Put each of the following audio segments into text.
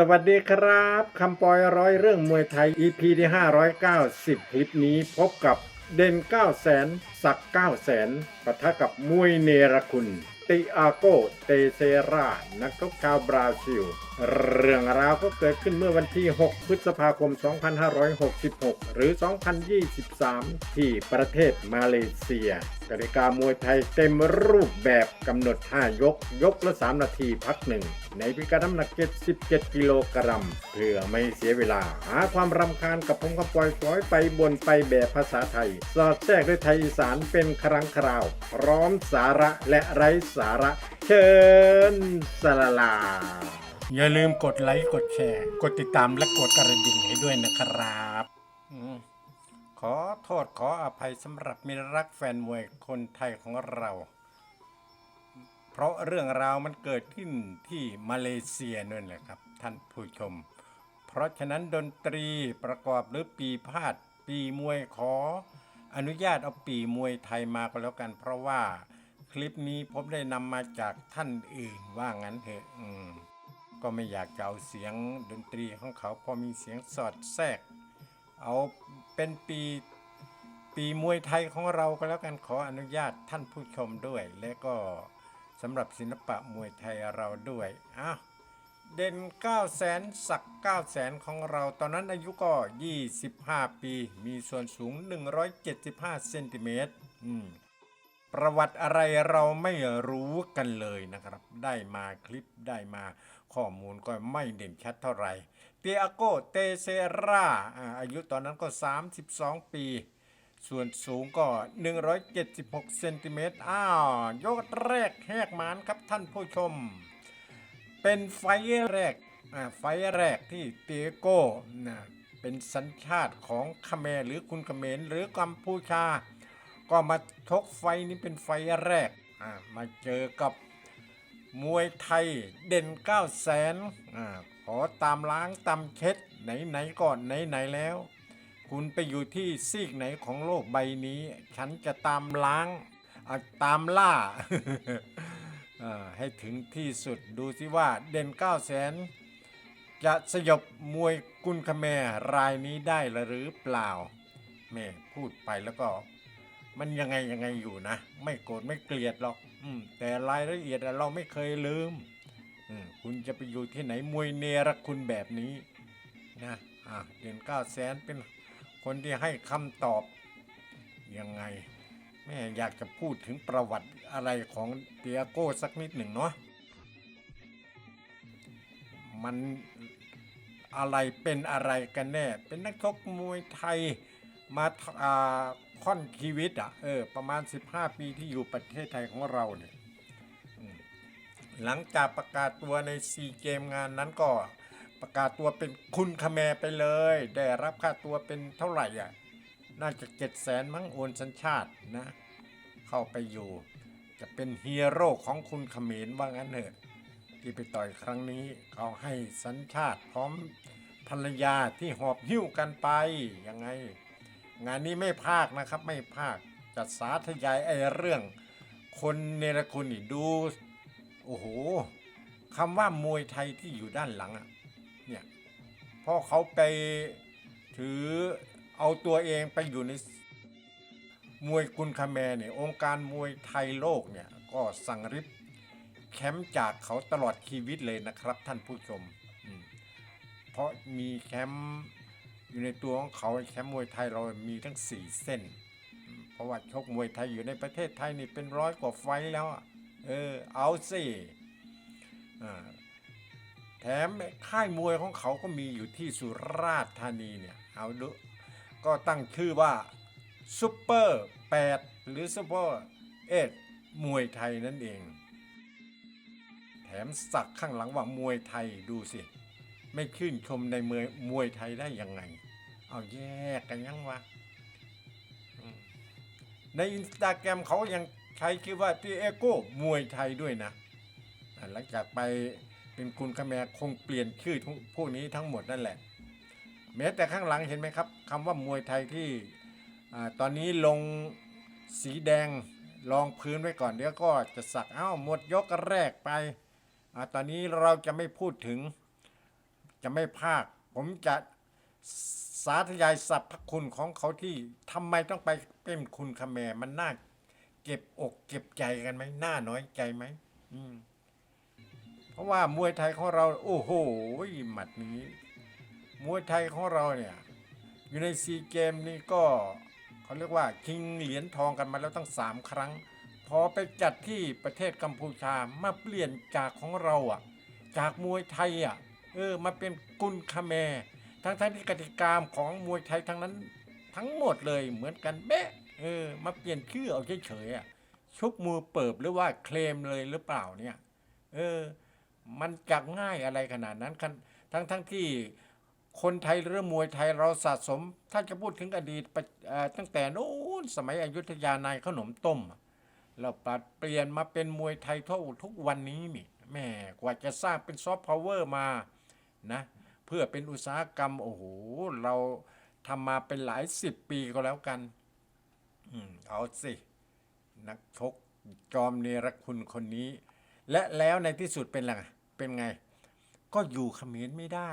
สวัสดีครับคำปอยร้อยเรื่องมวยไทย EP ที่ 590 คลิปนี้พบกับเด่น9แสนสัก9แสนปะทะกับมวยเนรคุณ ติอาโกเตเซรา นักชกชาวบราซิล เรื่องราวก็เกิดขึ้นเมื่อวันที่ 6 พฤษภาคม 2566 หรือ 2023 ที่ประเทศมาเลเซียกติกามวยไทยเต็มรูปแบบกำหนด 5 ยก ยกละ 3 นาทีพักหนึ่ง ในพิกัดน้ำหนัก 77 กิโลกรัม เพื่อไม่เสียเวลา หาความรำคาญกับผมกับปล่อยปล่อยไปบนไปแบบภาษาไทย สอดแทรกด้วยไทยอีสานเป็นครั้งคราว พร้อมสาระและไร้สาระ เชิญสลาลา อย่าลืมกดไลค์กดแชร์ กดติดตามและกดกระดิ่งให้ด้วยนะครับอขอโทษขออภัยสำหรับมิรักแฟนมวยคนไทยของเรา เพราะเรื่องราวมันเกิดขึ้นที่มาเลเซียนั่นแหละครับ ท่านผู้ชม เพราะฉะนั้นดนตรีประกอบหรือปีพาดปีมวยขอ อนุญาตเอาปีมวยไทยมาก็แล้วกัน เพราะว่าคลิปนี้ผมได้นำมาจากท่านอื่นว่างั้นเถอะ ก็ไม่อยากจะเอาเสียงดนตรีของเขาพอมีเสียงสอดแทรก เอาเป็นปีปีมวยไทยของเราก็แล้วกันขออนุญาตท่านผู้ชมด้วย และก็สำหรับศิลปะมวยไทยเราด้วยอ้าวเด่น9แสนสัก9แสนของเรา ตอนนั้นอายุก็ 25 ปี มีส่วนสูง 175 เซนติเมตรอืม ประวัติอะไรเราไม่รู้กันเลยนะครับ ได้มาคลิปได้มาข้อมูลก็ไม่เด่นชัดเท่าไหร่เตียโกเตเซราอายุตอนนั้นก็ 32 ปี ส่วนสูงก็ 176 เซนติเมตรอ้าว ยกแรกแหกมานครับท่านผู้ชม เป็นไฟแรกไฟแรกที่เตียโกนะเป็นสัญชาติของคเขมรหรือคุณเขมรหรือกัมพูชา ก็มาทกไฟนี้เป็นไฟแรกอ่ามาเจอกับมวยไทยเด่น9 0 0แสนอ่าขอตามล้างตามเช็ดไหนไหนๆก่อนไหนไหนๆแล้ว คุณไปอยู่ที่ซีกไหนของโลกใบนี้ ฉันจะตามล้างตามล่าให้ถึงที่สุดดูสิว่าเด่น9 0 0แสนจะสยบมวยกุนคแมรรายนี้ได้หรือเปล่าแม่พูดไปแล้วก็ มันยังไงยังไงอยู่นะ ไม่โกรธไม่เกลียดหรอก อืม แต่รายละเอียดเราไม่เคยลืม อืม คุณจะไปอยู่ที่ไหนมวยเนรคุณแบบนี้ นะอะเด่นเก้าแสนเป็นคนที่ให้คำตอบ ยังไง แม่อยากจะพูดถึงประวัติอะไรของเตียโก้สักนิดหนึ่งเนาะมันอะไรเป็นอะไรกันแน่ เป็นนักชกมวยไทยมาา ค่อนชีวิตอะเออประมาณ 15 ปีที่อยู่ประเทศไทยของเราเนี่ยหลังจากประกาศตัวในซีเกมงานนั้นก็ประกาศตัวเป็นคุณคแมไปเลย ได้รับค่าตัวเป็นเท่าไหร่อะน่าจะเจ็ดแสนมั้งโอนสัญชาตินะ เข้าไปอยู่ จะเป็นฮีโร่ของคุณเขมรว่างั้นเถอะที่ไปต่อยครั้งนี้เขาให้สัญชาติพร้อมภรรยาที่หอบหิ้วกันไปยังไง งานนี้ไม่พากนะครับไม่พากจัดสาธยายไอ้เรื่อง คนเนรคุณนี่ดู โอ้โหคำว่ามวยไทยที่อยู่ด้านหลังอะเนี่ยพราะเขาไปถือเอาตัวเองไปอยู่ในมวยกุนคาแมเนี่ยองค์การมวยไทยโลกเนี่ยก็สั่งริบแคมป์จากเขาตลอดชีวิตเลยนะครับท่านผู้ชมมเพราะมีแคมป์ อยู่ในตัวของเขาแชมป์มวยไทยเรามีทั้ง 4 เส้นอืมเพราะว่าชกมวยไทยอยู่ในประเทศไทยนี่เป็นร้อยกว่าไฟแล้วเออเอาสิแถมค่ายมวยของเขาก็มีอยู่ที่สุราษฎร์ธานีเนี่ยเอาดูก็ตั้งชื่อว่าซุปเปอร์8หรือซุปเปอร์เอ็ดมวยไทยนั่นเอง แถมสักข้างหลังว่ามวยไทยดูสิ ไม่ชื่นชมในมวยมวยไทยได้ยังไง เอาแยกกันยังวะในอินสตาแกรมเขายังใช้ชื่อว่าที่เอโก้มวยไทยด้วยนะหลังจากไปเป็นคุณคแมรคงเปลี่ยนชื่อทุกพวกนี้ทั้งหมดนั่นแหละ แม้แต่ข้างหลังเห็นไหมครับคำว่ามวยไทยที่ตอนนี้ลงสีแดงรองพื้นไว้ก่อนเดี๋ยวก็จะสักเอ้าหมดยกแรกไปอตอนนี้เราจะไม่พูดถึง จะไม่พากผมจะสาธยายสรรพคุณของเขาที่ทำไมต้องไปเป็นคุณคแมมันน่าเก็บอกเก็บใจกันไหมน่าน้อยใจไหมอืมเพราะว่ามวยไทยของเรา โอ้โหหมัดนี้มวยไทยของเราเนี่ย อยู่ในซีเกมนี่ก็เขาเรียกว่าชิงเหรียญทองกันมาแล้วตั้งสามครั้ง พอไปจัดที่ประเทศกัมพูชามาเปลี่ยนจากของเราอะ จากมวยไทยอะ เออมาเป็นกุนคาแมทั้งทั้งที่กติกาของมวยไทยทั้งนั้น ทั้งหมดเลยเหมือนกันเบ๊ะเออมาเปลี่ยนชื่อเอาเฉยๆอะชุบมือเปิบหรือว่าเคลมเลยหรือเปล่าเนี่ย เออ มันจะง่ายอะไรขนาดนั้นกันทั้งทั้งที่คนไทยหรือมวยไทยเราสะสม ถ้าจะพูดถึงอดีตตั้งแต่นู้นสมัยอยุธยานายขนมต้มเราปรับเปลี่ยนมาเป็นมวยไทยทุกทุกวันนี้นี่แม่กว่าจะสร้างเป็นซอฟต์พาวเวอร์มา นะเพื่อเป็นอุตสาหกรรมโอ้โหเราทำมาเป็นหลายสิบปีก็แล้วกันอืมเอาสิ นักชกจอมเนรคุณคนนี้ และแล้วในที่สุดเป็นไงเป็นไง ก็อยู่เขมรไม่ได้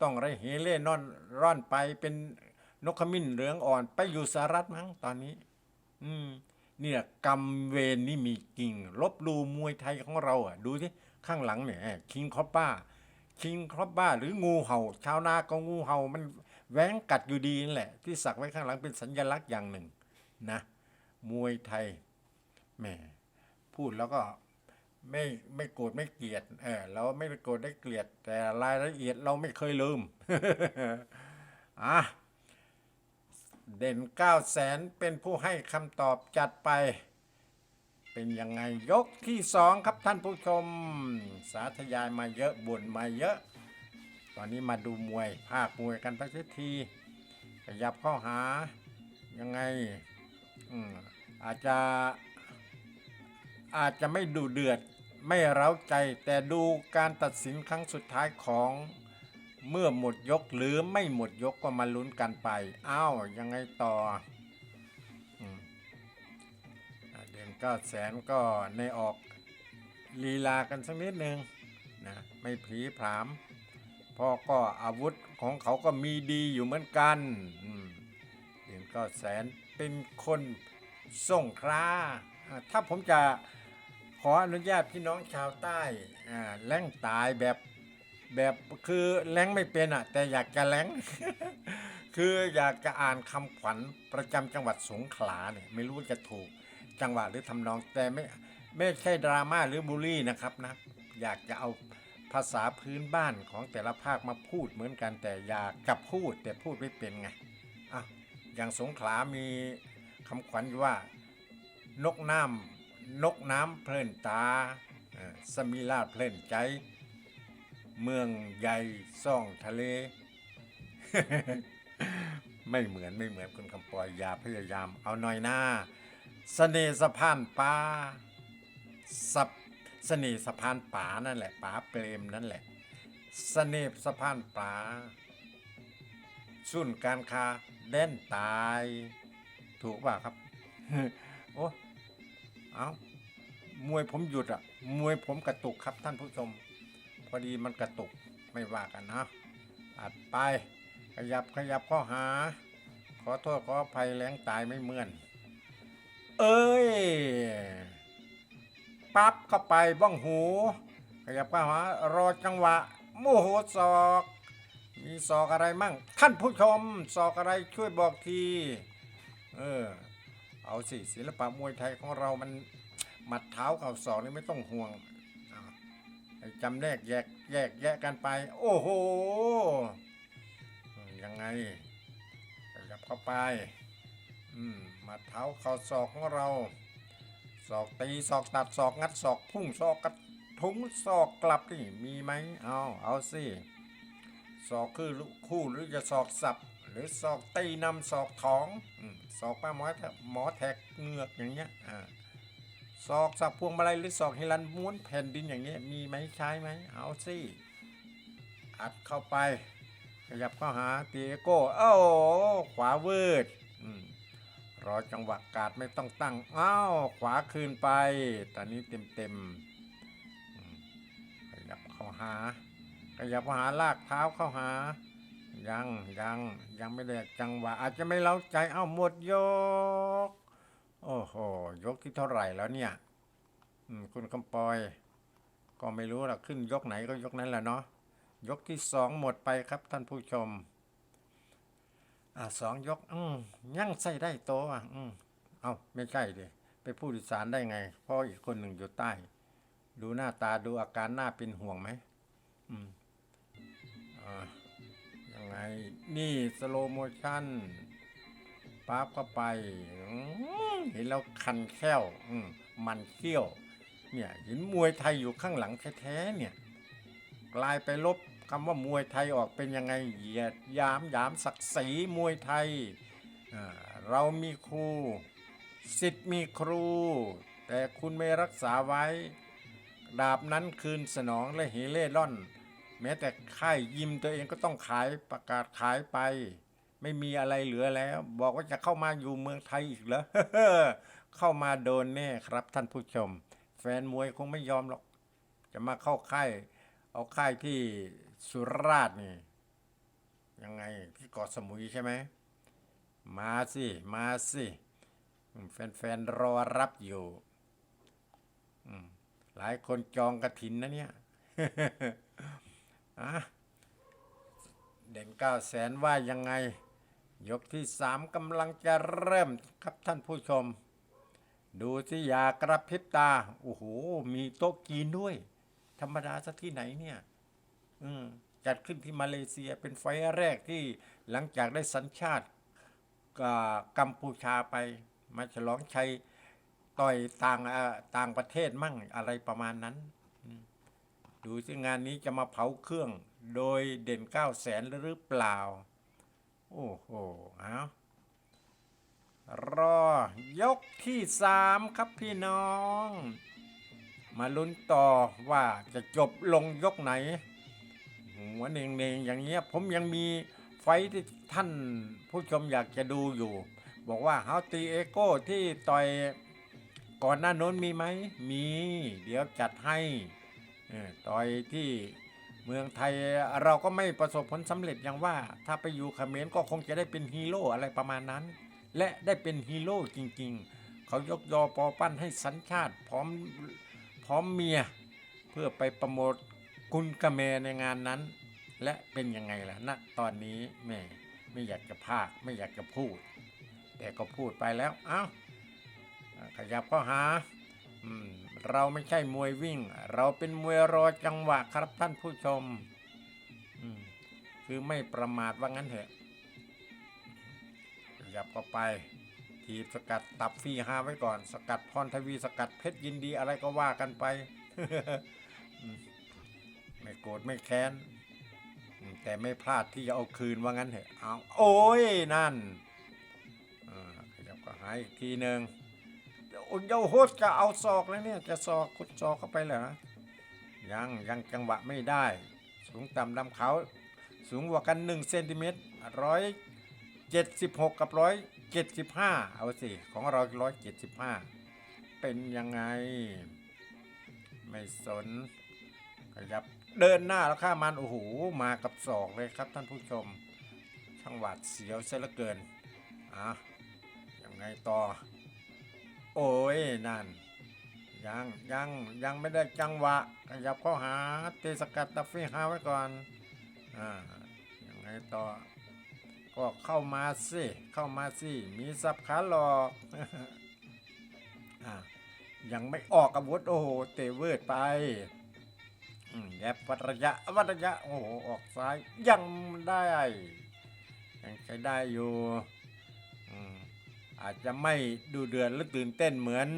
ต้องไรเหเล่นอนร่อนไปเป็นนกขมิ้นเหลืองอ่อน ไปอยู่สหรัฐมั้งตอนนี้ อืมเนี่ยกรรมเวรนี่มีจริง ลบลูมวยไทยของเราอะ ดูสิข้างหลังเนี่ยคิงคอปป้า คิงครอบบ้าหรืองูเห่า ชาวนาก็งูเห่ามันแหวงกัดอยู่ดีนั่นแหละ ที่สักไว้ข้างหลังเป็นสัญลักษณ์อย่างหนึ่งนะ มวยไทยแหมพูดแล้วก็ไม่ไม่โกรธไม่เกลียดเออเราไม่โกรธได้เกลียด แต่รายละเอียดเราไม่เคยลืมอะเด่นเก้าแสนเป็นผู้ให้คำตอบจัดไป เป็นยังไงยกที่สองครับท่านผู้ชม สาธยายมาเยอะบ่นมาเยอะ ตอนนี้มาดูมวยภาคมวยกันไปสักทีขยับเข้าหายังไงอืมอาจจะ อาจจะไม่ดูเดือดไม่เร้าใจ แต่ดูการตัดสินครั้งสุดท้ายของเมื่อหมดยกหรือไม่หมดยกก็มาลุ้นกันไป อ้าวยังไงต่อ เก้าแสนก็ในออกลีลากันสักนิดหนึ่งนะไม่ผีผามพราะก็อาวุธของเขาก็มีดีอยู่เหมือนกันอืมเดือนเก้าแสนเป็นคนส่งคราถ้าผมจะขออนุญาตพี่น้องชาวใต้แล้งตายแบบแบบคือแล้งไม่เป็นอะ แต่อยากจะแล้ง คืออยากจะอ่านคำขวัญประจำจังหวัดสงขลาเนี่ยไม่รู้จะถูก จังหวะหรือทำนองแต่ไม่ไม่ใช่ดราม่าหรือบูลลี่นะครับนะอยากจะเอาภาษาพื้นบ้านของแต่ละภาคมาพูดเหมือนกันแต่อยากจะพูดแต่พูดไม่เป็นไงอะอย่างสงขลามีคำขวัญว่านกน้ำนกน้ำเพลินตาสมิลาเพลินใจ เมืองใหญ่ซ่องทะเล ไม่เหมือนไม่เหมือนคุณคำปอยอย่าพยายามเอาหน่อยหน้า สน่ห์สะพานป่าสับเสน่ห์สะพานป่านั่นแหละป่าเปรมนั่นแหละเสน่ห์สะพานป่าสุนการค้าเล่นตาย ถูกป่ะครับ โอ้เอามวยผมหยุดอะ มวยผมกระตุกครับท่านผู้ชม พอดีมันกระตุกไม่ว่ากันนะอัดไป ขยับขยับข้อหา ขอโทษขออภัยแรงตายไม่เมื่อน เอ้ย ปั๊บเข้าไปบ้องหู ขยับเข้าหารอจังหวะโมโหศอก มีศอกอะไรมั่ง ท่านผู้ชมศอกอะไรช่วยบอกที เออ เอาสิศิลปะมวยไทยของเรามันหมัดเท้าเข่าศอกนี่ไม่ต้องห่วงจำแนกแยกแยกแยกกันไป โอ้โห ยังไงขยับเข้าไป อืม มัดเท้าเข่าศอกของเราศอกตีศอกตัดศอกงัดศอกพุ่งศอกกระทุ้งศอกกลับนี่มีไหมเอาเอาสิศอกคือคู่หรือจะศอกสับ หรือศอกตีนำศอกท้องศอกป้าหมอแหมอแทกเงือกอย่างเงี้ยอ่าศอกสับพวงมาลัยหรือศอกฮิรันม้วนแผ่นดินอย่างเงี้ยมีไหมใช้ไหมเอาสิอัดเข้าไปขยับเข้าหาตีโก้เอ้ขวาเวิร์ดอืม รอจังหวะกาดไม่ต้องตั้ง อ้าว ขวาคืนไป ตอนนี้เต็มเต็มขยับเข้าหา ขยับมาหาลากเท้าเข้าหา ยังยังยังไม่ได้จังหวะ อาจจะไม่เล้าใจ เอ้าหมดยก โอ้โห ยกที่เท่าไหร่แล้วเนี่ยคุณคำปอย ก็ไม่รู้ละขึ้นยกไหนก็ยกนั้นแหละเนาะ ยกที่สองหมดไปครับท่านผู้ชม อ่าสองยก อืมยังใส่ได้โตอะ อืมเอาไม่ใช่ดิไปพูดอีสานได้ไง เพราะอีกคนหนึ่งอยู่ใต้ ดูหน้าตาดูอาการหน้าเป็นห่วงไหมอืมอ่ายังไง นี่สโลโมชั่นปั๊บเข้าไปเห็นแล้วคันแค้วอืมมันเขี้ยว เนี่ยเห็นมวยไทยอยู่ข้างหลังแท้ๆเนี่ย กลายไปลบ คำว่ามวยไทยออกเป็นยังไงเหยียดยามยามศักดิ์ศรีมวยไทย เรามีครูสิทธิ์มีครู แต่คุณไม่รักษาไว้ ดาบนั้นคืนสนองและเหเล่ร่อน แม้แต่ค่ายยิมตัวเองก็ต้องขายประกาศขายไป ไม่มีอะไรเหลือแล้ว บอกว่าจะเข้ามาอยู่เมืองไทยอีกเหรอเข้ามาโดนแน่ครับท่านผู้ชม แฟนมวยคงไม่ยอมหรอก จะมาเข้าค่ายเอาค่ายที่ สุราษฎร์นี่ยังไงที่เกาะสมุยใช่ไหมมาสิมาสิแฟนๆรอรับอยู่หลายคนจองกระถินนะเนี่ยอะเด่นเก้าแสนว่ายังไง ยกที่สามกำลังจะเริ่มครับท่านผู้ชม ดูสิอยากระพริบตา โอ้โห มีโต๊ะจีนด้วย ธรรมดาซะที่ไหนเนี่ย จัดขึ้นที่มาเลเซียเป็นไฟแรกที่หลังจากได้สัญชาติกับกัมพูชาไป มาฉลองชัยต่อยต่างต่างประเทศมั่งอะไรประมาณนั้น ดูสิงานนี้จะมาเผาเครื่องโดยเด่นเก้าแสนหรือเปล่า โอ้โหเอารอยกที่สามครับพี่น้อง มาลุ้นต่อว่าจะจบลงยกไหน หัวเน่งๆอย่างเงี้ยผมยังมีไฟที่ท่านผู้ชมอยากจะดูอยู่ บอกว่าเฮาตีเอโก้ที่ต่อยก่อนหน้าโน้นมีไหมมี เดี๋ยวจัดให้ต่อยที่เมืองไทยเราก็ไม่ประสบผลสำเร็จอย่างว่า ถ้าไปอยู่เขมรก็คงจะได้เป็นฮีโร่อะไรประมาณนั้น และได้เป็นฮีโร่จริง ๆ เขายกยอปอปั้นให้สัญชาติพร้อมพร้อมเมีย เพื่อไปประโมท คุณกระเมในงานนั้น และเป็นยังไงล่ะณตอนนี้แม่ไม่อยากจะพากไม่อยากจะพูด แต่ก็พูดไปแล้วเอ้าขยับข้าหาเราไม่ใช่มวยวิ่ง เราเป็นมวยรอจังหวะครับท่านผู้ชม คือไม่ประมาทว่างั้นเถอะขยับเข้าไป ทีบสกัดตับฟรีฮาไว้ก่อน สกัดพรทวีสกัดเพชรยินดีอะไรก็ว่ากันไป โกรธไม่แค้น แต่ไม่พลาดที่จะเอาคืนว่างั้นเถอะเอาโอ้ยนั่นขยับก็หายอีกทีหนึ่งโอ้ยเจ้าโฮสจะเอาศอกแล้วเนี่ยจะศอกคุดศอกเข้าไปเหรอยังยังจังหวะไม่ได้ สูงต่ำดำเขาสูงกว่ากันหนึ่งเซนติเมตรร้อยเจ็ดสิบหกกับร้อยเจ็ดสิบห้าเอาสิของเราร้อยเจ็ดสิบห้าเป็นยังไง ไม่สนขยับ เดินหน้าแล้วข้ามันโอ้โหมากับศอกเลยครับท่านผู้ชม ช่างหวาดเสียวเสียเหลือเกินอะยังไงต่อ โอ้ยนั่นยังยังยังไม่ได้จังหวะขยับเข้าหาเตสกัดตัฟฟี่ฮาไว้ก่อนอ่ายังไงต่อ ก็เข้ามาสิเข้ามาสิมีสับขาหลอกอะยังไม่ออกอาวุธโอ้โหเตะเวิร์ดไป แยบวัดระยะวัดระยะ โอ้โห ออกซ้ายยังได้ ยังใช้ได้อยู่อาจจะไม่ดูเดือดหรือตื่นเต้นเหมือน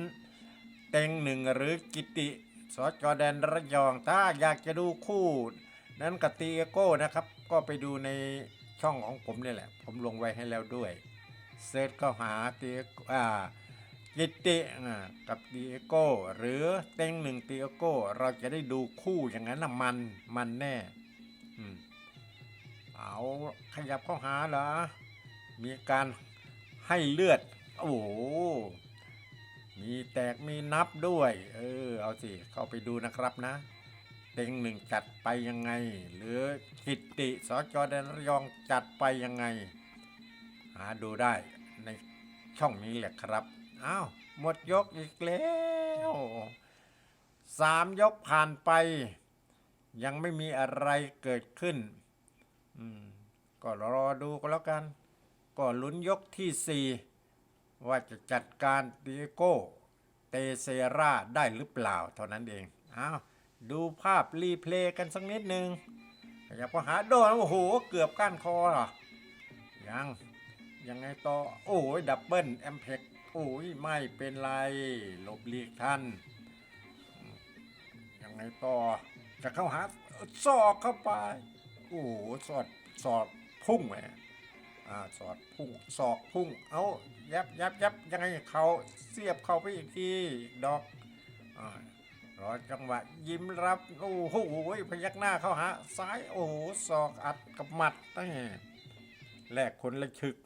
เต็งหนึ่งหรือกิติสจอแดนระยอง ถ้าอยากจะดูคู่ นั้นกับตีเอโก้นะครับ ก็ไปดูในช่องของผมนี่แหละ ผมลงไว้ให้แล้วด้วย เซิร์ชเข้าหาตีอ่า กิติอ่ากับตีเอโก้ หรือเต็งหนึ่งตีเอโก้ เราจะได้ดูคู่อย่างนั้นนะมันมันแน่เอาขยับเข้าหาเหรอ มีการให้เลือด โอ้โห มีแตกมีนับด้วย เออ เอาสิ เข้าไปดูนะครับนะ เต็งหนึ่งจัดไปยังไง หรือกิตติสจแดนระยองจัดไปยังไง หาดูได้ในช่องนี้แหละครับ อ้าวหมดยกอีกแล้วสามยกผ่านไป ยังไม่มีอะไรเกิดขึ้น ก็รอดูก็แล้วกัน ก็ลุ้นยกที่สี่ว่าจะจัดการดิโก้เตเซราได้หรือเปล่าเท่านั้นเอง อ้าวดูภาพรีเพลย์กันสักนิดหนึ่งอยากหาโดนโอ้โห เกือบก้านคอหรอ ยัง ยังไงต่อ โอ้ยดับเบิลแอมเพก โอ้ยไม่เป็นไรหลบหลีกท่านยังไงต่อจะเข้าหาซอกเข้าไป โอ้โหสอดสอดพุ่งแหมอ่าสอดพุ่งศอกพุ่ง เอายับยับยับยังไงเขาเสียบเข้าไปอีกทีดอกอารอจังหวะยิ้มรับ โอ้โหพยักหน้าเข้าหาซ้ายโอ้โหศอกอัดกับหมัดตั้งแลกคนละชึก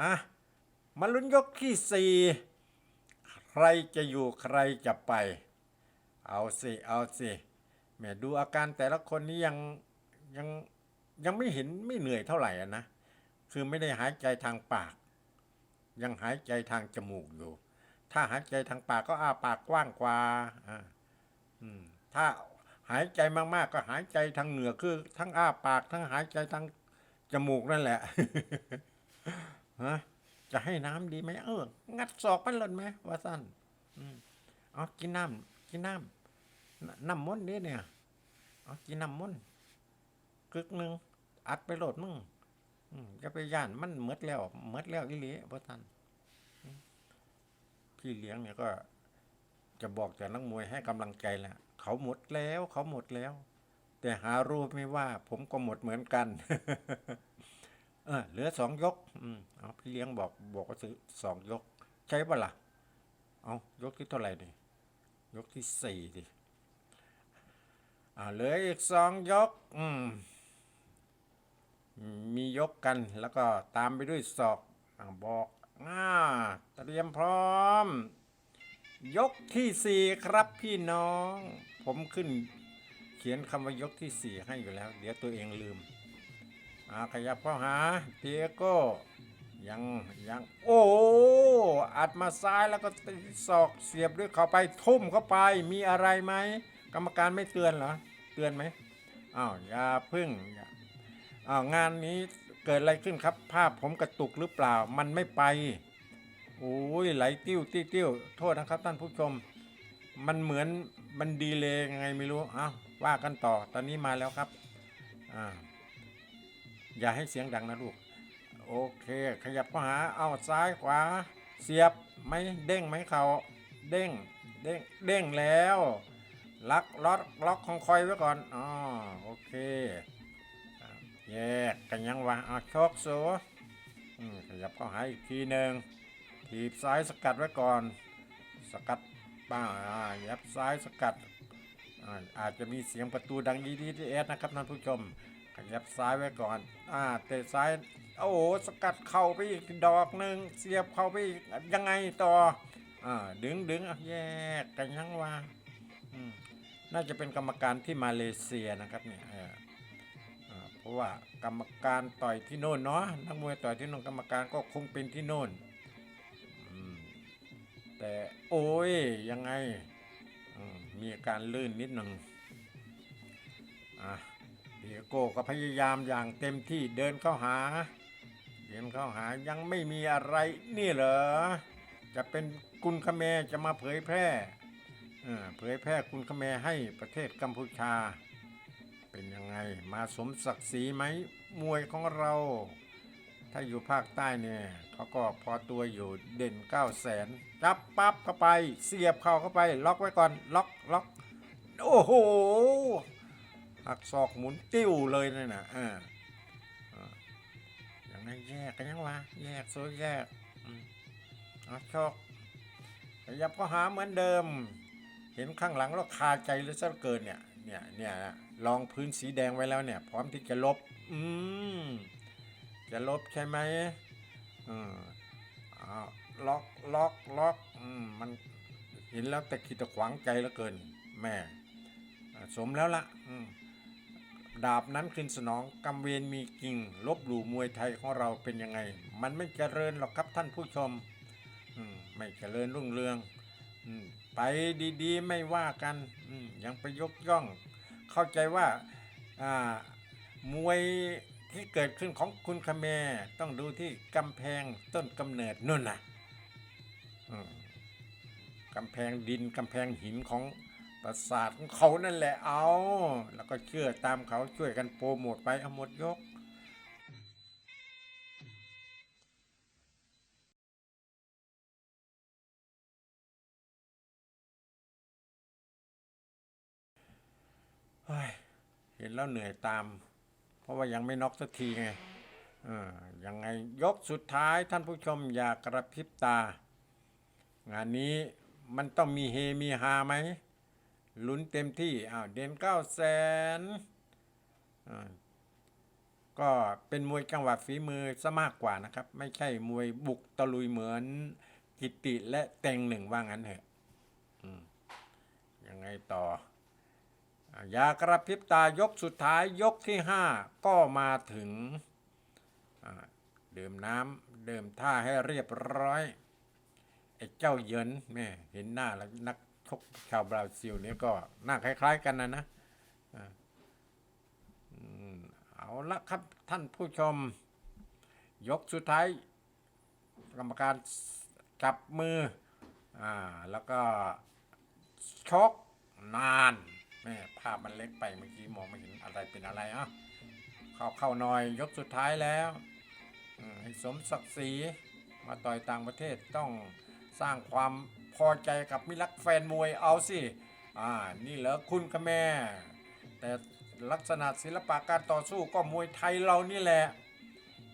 อะ มาลุ้นยกที่สี่ใครจะอยู่ใครจะไป เอาสิเอาสิแม่ดูอาการแต่ละคนนี้ยังยังยังไม่เห็นไม่เหนื่อยเท่าไหร่อะนะ คือไม่ได้หายใจทางปาก ยังหายใจทางจมูกอยู่ ถ้าหายใจทางปากก็อ้าปากกว้างกว่าอ่าอืมถ้าหายใจมากๆ ก็หายใจทางเหนือคือ ทั้งอ้าปาก ทั้งหายใจทางจมูกนั่นแหละฮะ จะให้น้ำดีไหมเออ งัดศอกไปหล่นไหมว่าสั้นอืมเอากินน้ำกินน้ำนน้ำมนต์นี่เนี่ยเอากินน้ำมนต์กึกหนึ่งอัดไปโหลดมึงจะไปย่านมันเมดแล้วเมดแล้วอีหลีว่าท่านพี่เลี้ยงเนี่ยก็ จะบอกแต่นักมวยให้กำลังใจแหละเขาหมดแล้ว เขาหมดแล้ว แต่หารู้ไม่ว่า ผมก็หมดเหมือนกัน เออเหลือสองยก อืมเอาพี่เลี้ยงบอกบอกว่าซื้อสองยก ใช่ปะล่ะ เอายกที่เท่าไหร่ดิยกที่สี่ดิอ่าเหลืออีกสองยก อืม มียกกันแล้วก็ตามไปด้วยศอกอาบอกอ่าเตรียมพร้อม ยกที่สี่ครับพี่น้อง ผมขึ้น เขียนคำว่ายกที่สี่ให้อยู่แล้ว เดี๋ยวตัวเองลืม อาขยับเข้าหาเตียโก้ยังยังโอ้อัดมาซ้ายแล้วก็ตีศอกเสียบด้วยเข้าไปทุ่มเข้าไปมีอะไรไหมกรรมการไม่เตือนเหรอเตือนไหมอ้าวอย่าพึ่งอ่าอ้าวงานนี้เกิดอะไรขึ้นครับ ภาพผมกระตุกหรือเปล่ามันไม่ไปโอ้ยไหลติ้วติ้วติ้วโทษนะครับท่านผู้ชม มันเหมือนมันดีเลยยังไงไม่รู้อ้าวว่ากันต่อตอนนี้มาแล้วครับอ่า อย่าให้เสียงดังนะลูก โอเค ขยับเข้าหา เอาซ้ายขวา เสียบไหมเด้งไหมเขาเด้ง เด้ง เด้งแล้ว ล็อกล็อกล็อกของคอยไว้ก่อน อ๋อ โอเค แยกกันยังวะเอาชกสูอืมขยับเข้าหาอีกทีหนึ่งถีบซ้ายสกัดไว้ก่อน สกัดป้าอ่ายับซ้ายสกัดอาอาจจะมีเสียงประตูดังดีดีเอสนะครับท่านผู้ชม ขยับซ้ายไว้ก่อน อ่าเตะซ้าย โอ้โห สกัดเข่าไปอีกดอกหนึ่งเสียบเข่าไปอีกยังไงต่อ อ่า ดึงดึงอะแยกกันยังวะอืมน่าจะเป็นกรรมการที่มาเลเซียนะครับเนี่ยเพราะว่ากรรมการต่อยที่โน่นเนาะ นักมวยต่อยที่โน่นกรรมการก็คงเป็นที่โน่น แต่โอ้ยยังไง มีอาการลื่นนิดหนึ่งอะ ยโก้ก็พยายามอย่างเต็มที่เดินเข้าหา เดินเข้าหายังไม่มีอะไรนี่เหรอ จะเป็นกุลคแมจะมาเผยแพร่เผยแพร่กุลคแมให้ประเทศกัมพูชา เป็นยังไงมาสมศักดิ์ศรีไหมมวยของเรา ถ้าอยู่ภาคใต้เนี่ยเขาก็พอตัวอยู่เด่น9 0 0แสนจับปั๊บเข้าไป เสียบเข้าเข้าไป ล็อกไว้ก่อนล็อกล็อกโอ้โห หักศอกหมุนติ้วเลยนั่นะอ่าอย่างนั้นแยกกันยังวะแยกโซ่แยกอืมเอาชกขยับก็หาเหมือนเดิม เห็นข้างหลังแล้วคาใจเลือซะเกินเนี่ย เนี่ยเนี่ยลองพื้นสีแดงไว้แล้วเนี่ย พร้อมที่จะลบ อืมจะลบใช่ไหมอืมอ้าวล็อกล็อกล็อกอืมมันเห็นแล้วแต่ขีดตะขวางใจเหลือเกิน แม่ สมแล้วละอืม ดาบนั้นคืนสนองกำเวนมีจริงลบหลู่มวยไทยของเราเป็นยังไง มันไม่เจริญหรอกครับท่านผู้ชมอมไม่เจริญรุ่งเรืองอไปดีๆ ไม่ว่ากันยังไปยกย่อง เข้าใจว่ามวยที่เกิดขึ้นของคุณคเมต้องดูที่กำแพงต้นกำเนิดนู่นน่ะกำแพงดินกำแพงหินของ ปราสาทของเขานั่นแหละเอา แล้วก็เชื่อตามเขาช่วยกันโปรโมทไปเอาหมดยกเห็นแล้วเหนื่อยตาม เพราะว่ายังไม่น็อกสักทีไงยังไงยกสุดท้ายท่านผู้ชมอย่ากระพริบตา งานนี้มันต้องมีเฮมีฮาไหม ลุ้นเต็มที่อ้าวเด่นเก้าแสนอ่าก็เป็นมวยจังหวะฝีมือซะมากกว่านะครับ ไม่ใช่มวยบุกตะลุยเหมือนกิติและเต็งหนึ่งว่างั้นเถอะอยังไงต่ออยากระพริบตายกสุดท้ายยกที่ห้าก็มาถึงอ่าดื่มน้ำเดื่มท่าให้เรียบร้อยไอ้เจ้าเยินแม่เห็นหน้าแล้วนัก ชกชาวบราซิลเนี่ยก็หน้าคล้าย ๆ กันนะนะเอาละครับท่านผู้ชม ยกสุดท้าย กรรมการจับมืออ่าแล้วก็ชกนานแม่ภาพมันเล็กไปเมื่อกี้มองไม่เห็นอะไรเป็นอะไรอะเข้าเข้าหน่อยยกสุดท้ายแล้วให้สมศักดิ์ศรีมาต่อยต่างประเทศต้องสร้างความ พอใจกับมิตรรักแฟนมวยเอาสิ อ่า นี่เหรอคุณกะแม่ แต่ลักษณะศิลปะการต่อสู้ก็มวยไทยเรานี่แหละ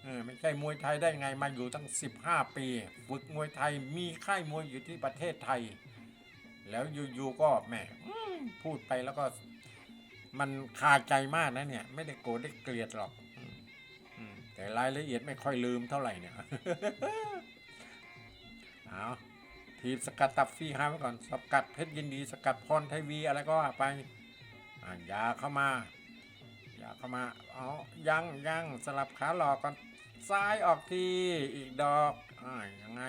เออไม่ใช่มวยไทยได้ไงมาอยู่ตั้ง 15 ปี ฝึกมวยไทยมีค่ายมวยอยู่ที่ประเทศไทย แล้วอยู่ๆก็แหมมพูดไปแล้วก็มันคาใจมากนะเนี่ย ไม่ได้โกรธได้เกลียดหรอกแต่รายละเอียดไม่ค่อยลืมเท่าไหร่เนี่ยเอา ทีมสกัดตับฟีฮาไว้ก่อน สกัดเพชรยินดี สกัดพรไทวีอะไรก็ว่าไปอย่าเข้ามาอย่าเข้ามาเอายังยังสลับขาหลอกก่อนซ้ายออกทีอีกดอกอ่ายังไง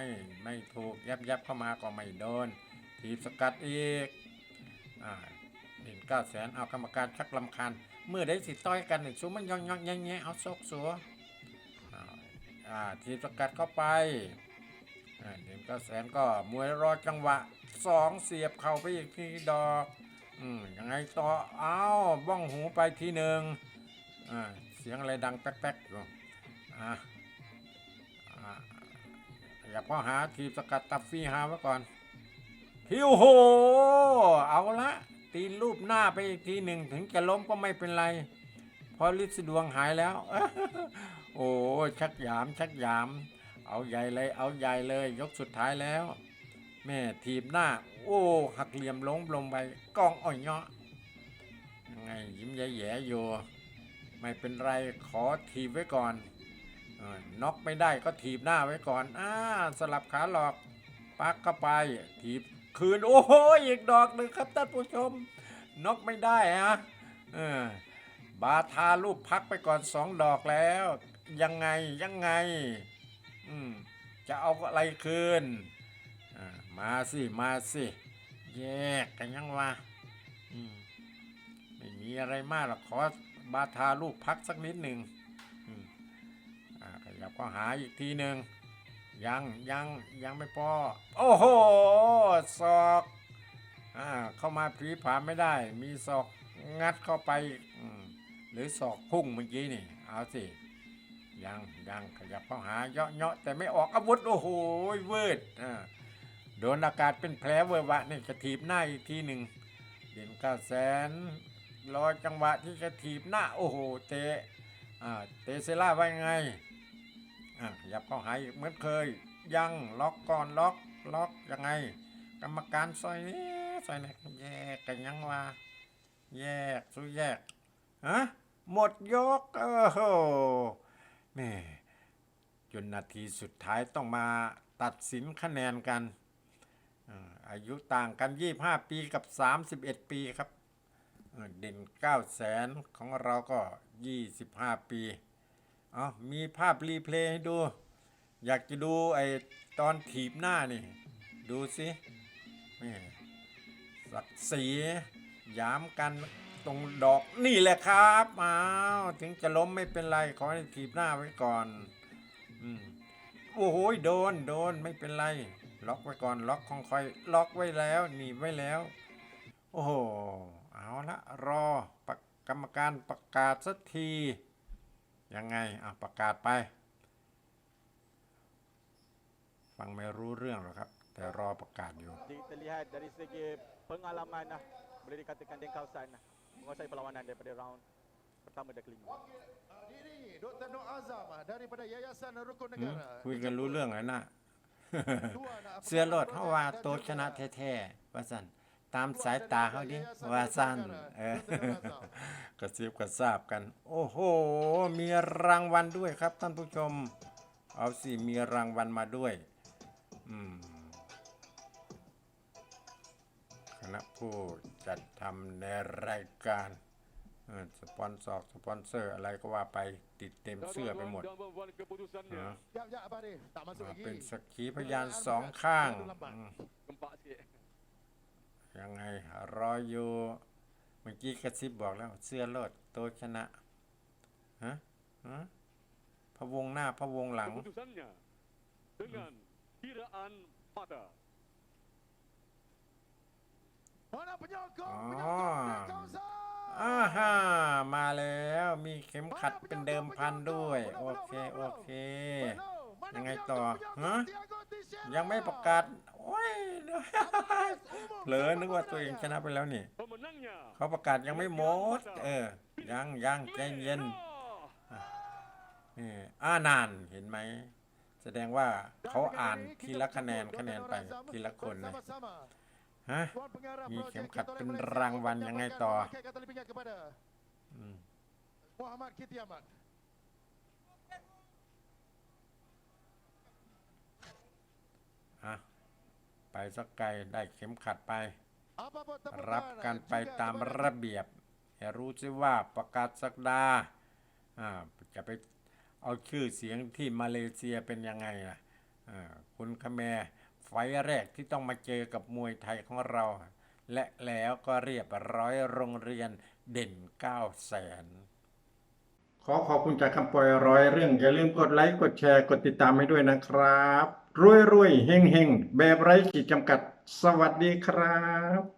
ไม่ถูกยับยับเข้ามาก็ไม่โดน ทีบสกัดอีกอ่าหนึ่งเก้าแสนเอากรรมการชักลำคาญเมื่อได้สิต้อยกันหนึ่งสูมันย่องย่องแย่แย่เอาซกสัวอ่าอ่าทีบสกัดเข้าไป อ่าหนึ่งเก้าแสนก็มวยรอจังหวะสองเสียบเข่าไปอีกทีดอกอืมยังไงต่อเอาบ้องหูไปทีหนึ่งอ่าเสียงอะไรดังแป๊กๆอยู่อ่าอ่อย่าพอหาทีสกัดตับฟรีหาไว้ก่อนฮิวโห เอาละตีนรูปหน้าไปอีกทีหนึ่งถึงจะล้มก็ไม่เป็นไรเพราะฤทธิ์ดวงหายแล้ว โอ้ชักหยามชักหยาม เอาใหญ่เลยเอาใหญ่เลย ยกสุดท้ายแล้ว แม่ทีบหน้า โอ้หักเหลี่ยมล้มลงไปกองอ่อยเนาะยังไงยิ้มแย่ๆอยู่ ไม่เป็นไรขอทีบไว้ก่อนอน็อกไม่ได้ก็ถีบหน้าไว้ก่อนอ่าสลับขาหลอก ปักเข้าไป ถีบคืน โอ้โหอีกดอกหนึ่งครับท่านผู้ชมน็อกไม่ได้ฮะเออบาทาลูกพักไปก่อนสองดอกแล้ว ยังไงยังไง จะเอาอะไรคืนมาสิ มาสิ แยกกันยังวะไม่มีอะไรมากหรอกขอบาทาลูกพักสักนิดหนึ่งขยับก็หาอีกทีหนึ่งยังยังยังไม่พอ โอ้โหศอกอ่าเข้ามาผีผาไม่ได้ มีศอกงัดเข้าไป หรือศอกพุ่งเมื่อกี้นี่ เอาสิ ยังยังขยับเข้าหาเยาะเยาะแต่ไม่ออกอาวุธโอ้โหเวิร์ดโดนอากาศเป็นแผลเวอะวะนี่จะถีบหน้าอีกทีหนึ่งเด่นก้าแสนรอจังหวะที่จะถีบหน้าโอ้โหเตะอ่าเตเซล่าว่ายังไงขยับเข้าหาอีกเหมือนเคย ยังล็อกก่อนล็อกล็อกยังไง กรรมการซอยนี้ซอยไหนแยกกันยังวะแยกสู้แยกฮะหมดยกโอ้โห แม่จนนาทีสุดท้ายต้องมาตัดสินคะแนนกัน อายุต่างกัน 25 ปีกับ 31 ปีครับ เด่นเก้าแสนของเราก็ยี่สิบห้าปีเอามีภาพรีเพลย์ให้ดู อยากจะดูไอตอนถีบหน้านี่ ดูสิแม่สักสียามกัน ตรงดอกนี่แหละครับอ้าวถึงจะล้มไม่เป็นไรขอให้ถีบหน้าไว้ก่อนอืมโอ้โหโดนโดนไม่เป็นไร ล็อกไว้ก่อนล็อกของคอยล็อกไว้แล้วหนีไว้แล้ว โอ้โหเอาละรอประกรรมการประกาศสักทียังไงอะประกาศไป ฟังไม่รู้เรื่องหรอกครับ แต่รอประกาศอยู่ Di- terlihat dari segi pengalaman lah boleh dikatakan Dan Kausan lah menguasai perlawanan daripada round pertama dan kelima. Ini Dr. Nur Azam ah, daripada Yayasan Rukun หืม Negara. คุยกันรู้เรื่องแล้วนะ Dua anak เสื้อโลดเขาว่าโตชนะแท้ๆว่าสันตามสายตาเขาดิว่าสั้นเออกระซิบกระซาบกัน โอ้โห มีรางวัลด้วยครับท่านผู้ชม เอาสิมีรางวัลมาด้วย อืม ณะผู้จัดทำในรายการเออสปอนเซอร์สปอนเซอร์อะไรก็ว่าไปติดเต็มเสื้อไปหมด Dan membuat keputusannya. นะ Jap, jap, Abang Arif. Tak masuk มา lagi. เป็นสักขีพยานสองข้างอืม Gempak sikit. ยังไงรออยู่เมื่อกี้กระซิบบอกแล้วเสื้อโลดโตชนะ ฮะ ฮะพะวงหน้าพะวงหลัง Keputusannya dengan kiraan mata. Mana penyokong? Ah. Penyokong Dan Kausan. อ่าฮะมาแล้วมีเข็มขัดเป็นเดิมพันด้วย โอเค โอเค Belum. Mana ยังไง penyokong? ต่อ Penyokong ฮะ Tiago Teixeira. ยังไม่ประกาศโอ้ยเผลอนึกว่าตัวเองชนะไปแล้วนี่ Pemenangnya. เขาประกาศยังไม่หมด เออ ยังยังใจเย็นนี่อ่านานเห็นไหม แสดงว่าเขาอ่านทีละคะแนนคะแนนไปทีละคนนะ Bersama-sama. ฮะ มีเข็มขัดเป็นรางวัลยังไงต่ออืม Muhammad Kitiamat. อะไปสักไกลได้เข็มขัดไป รับกันไปตามระเบียบให้รู้ซิว่าประกาศสักดาอ่าจะไปเอาชื่อเสียงที่มาเลเซียเป็นยังไงล่ะคุณคแมร์ ฟแรกที่ต้องมาเจอกับมวยไทยของเรา และแล้วก็เรียบร้อยโรงเรียนเด่น9แสนขอขอบคุณจากคำปล่อยร้อยเรื่อง อย่าลืมกดไลค์ กดแชร์ กดติดตามให้ด้วยนะครับ รวยรวยเฮงเฮงแบบไร้ขีดจำกัด สวัสดีครับ